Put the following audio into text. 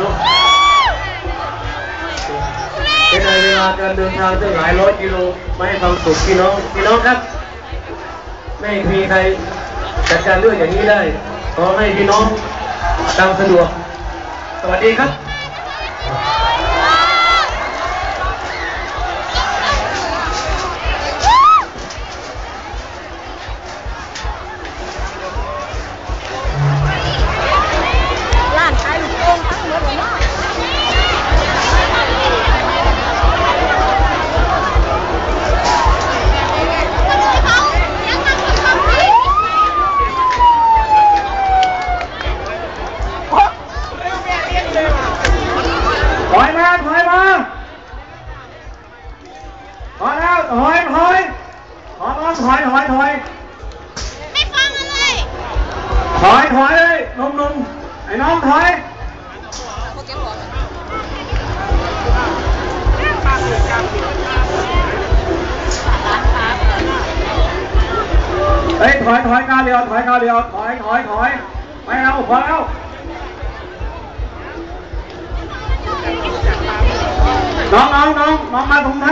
เนาะเป็นในเวลาการเดินทางตั้งหลายร้อยกิโลไม่ให้ความสุขพี่น้องพี่น้องครับ ไม่มีใครจัดการเรื่องอย่างนี้ได้ขอให้พี่น้องตามสะดวก สวัสดีครับ ถอยถอยถอย ไม่ฟังกันเลยถอยถอยเลยหนุ่มๆไอ้น้องถอยเฮ้ยถอยถอยก้าวเดียวถอยก้าวเดียวถอยถอยถอยไม่เอาพอแล้วน้องน้องน้องน้องมาตรงท่า